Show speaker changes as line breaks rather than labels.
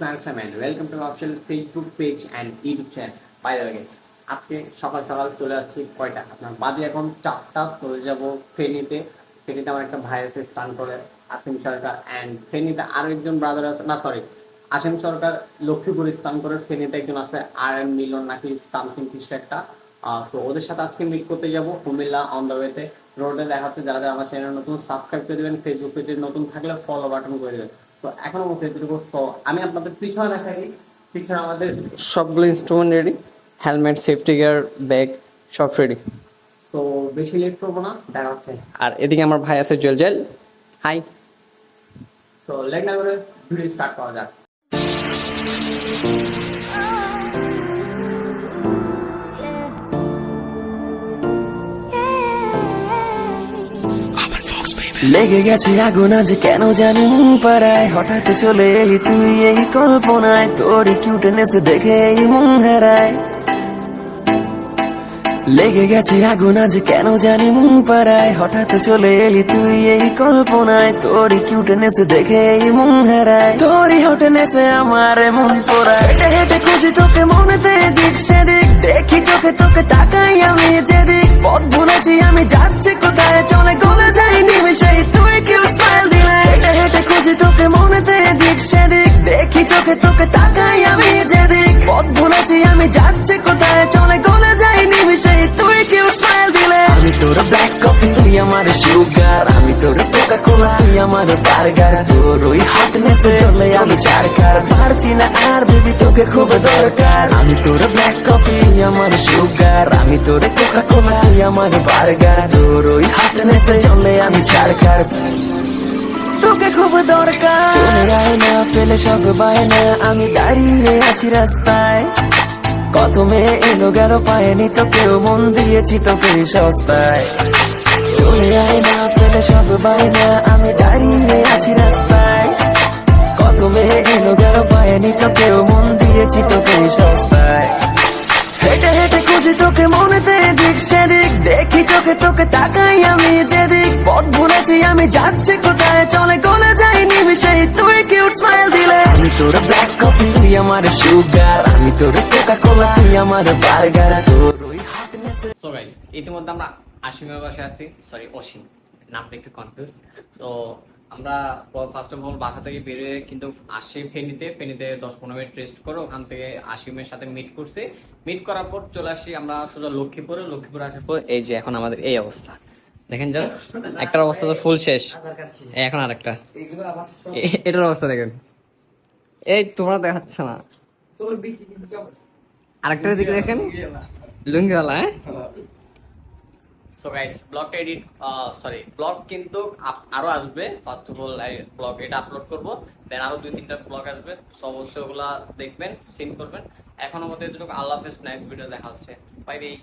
Mark Saman. Welcome to our official Facebook page and YouTube channel. By the way, guys, আজকে সকাল সকাল চলে যাচ্ছি কয়টা? আপনার বাজে এখন চারটা চলে যাব ফেনীতে। ফেনীতে আমার একটা ভাই আছে স্থান করে আসিম সরকার অ্যান্ড ফেনীতে আরও একজন ব্রাদার আছে না সরি আসিম সরকার লক্ষ্মীপুর স্থান করে ফেনীতে একজন আছে আর এম মিলন নাকি সামথিং কিছু একটা। সো ওদের সাথে আজকে মিট করতে যাব কুমিল্লা অন দ্য ওয়েতে রোডে দেখাচ্ছে যারা যারা আমার চ্যানেল নতুন সাবস্ক্রাইব করে দেবেন ফেসবুক পেজে নতুন থাকলে ফলো বাটন করে দেবেন। তো এখনও মতো এতটুকু। সো আমি আপনাদের পিছনে দেখাই পিছনে আমাদের
সবগুলো instrument ready helmet safety gear bag সব রেডি
সো বেশি লেট করব না দেখা হচ্ছে
আর এদিকে আমার ভাই আছে জেল জেল হাই
সো লেট না করে ভিডিও স্টার্ট করা যাক।
লেগে গেছে আগুন আজ কেন জানি পাড়ায়? হঠাৎ চলে এলি তুই এই কল্পনায়। তোরই কিউটনেস দেখে এই মন লেগে গেছে আগুন আজ কেন জানি মন পাড়ায়? হঠাৎ চলে এলি তুই এই কল্পনায়। তোরই কিউটনেস দেখে এই মন হারায়। তোরই হটনেসে আমার মন পড়ায়। হেঁটে হেঁটে খুঁজি তোকে মনেতে দিক সেদিক। দেখি চোখে তোকে তাকাই আমি যেদিক। পথ ভুলেছি, আমি যাচ্ছি কোথায়? চলে গলে যাই নিমিশে তুই কেউ স্মাইল দিলে? হেঁটে হেঁটে খুঁজি তোকে মনেতে দিক সেদিক। দেখি চোখে তোকে তাকাই আমি যেদিক। পথ ভুলেছি, আমি যাচ্ছি কোথায়? চলে গলে যাই নিমিশে তুই কেউ স্মাইল দিলে? আমি তোর ব্ল্যাক তুই আমার সুগার, আমি তোর কোকা কোলা তুই আমার বার্গার। তোর ওই হটনেস চলে আমি চারকার। পারছি না আর বেবি, তোকে খুব দরকার। আমি তোর ব্ল্যাক কফি তুই আমার সুগার। আমি তোর কোকা কোলা তুই আমার বার্গার। তোর ওই হটনেস চলে আমি চারকার। তোকে খুব দরকার। চলে যায় না ফেলে সব বায়না। আমি দাঁড়িয়ে আছি রাস্তায়। কত মেয়ে এলো গেল পায়নি তো কেউ মন দিয়েছি তোকে সস্তায়। চলে আয় না, ফেলে সব বায়না। আমি দাঁড়িয়ে আছি রাস্তায়। কত মেয়ে এলো গেল পায়নি তো কেউ মন দিয়েছি তোকে সস্তায়। হেঁটে হেঁটে খুঁজি তোকে মনেতে দিক সেদিক, দেখি চোখে তোকে তাকাই আমি যেদিক। পথ ভুলেছি আমি, যাচ্ছি কোথায়? চলে গলে যাই নিমিশেই তুই কিউট স্মাইল দিলে। আমি তোর ব্ল্যাক কফি তুই আমার সুগার আমি তোর কোকা কোলা তুই আমার বার্গার তোর ওই
ইতিমধ্যে আমরা আশিমের বাসায় আছি সরি অসীম নামটা একটু কনফিউজ তো আমরা ফার্স্ট অফ অল বাসা থেকে বেরিয়ে কিন্তু আসি ফেনীতে। ফেনীতে দশ পনেরো মিনিট রেস্ট করে ওখান থেকে আশিমের সাথে মিট করছি। মিট করার পর চলে আসি আমরা সোজা লক্ষ্মীপুরে। লক্ষ্মীপুরে আসার পর এই যে এখন আমাদের এই অবস্থা। দেখেন জাস্ট একটার অবস্থা তো ফুল শেষ। এখন আরেকটা। এ- এটার অবস্থা দেখেন। এই তোমরা দেখাচ্ছে না। আরেকটার দিকে দেখেন। লুঙ্গিওয়ালা হ্যাঁ। সো গাইস ব্লগটা এডিট সরি ব্লগ কিন্তু আরও আসবে। ফার্স্ট অফ অল ব্লগ এটা আপলোড করব দেন আরও দুই, তিনটা ব্লগ আসবে। সো অবশ্যই ওগুলা দেখবেন সিন করবেন। এখন আমাদের এতটুকু আল্লাহ হাফেজ নেক্সট ভিডিও দেখা হচ্ছে। Bye bye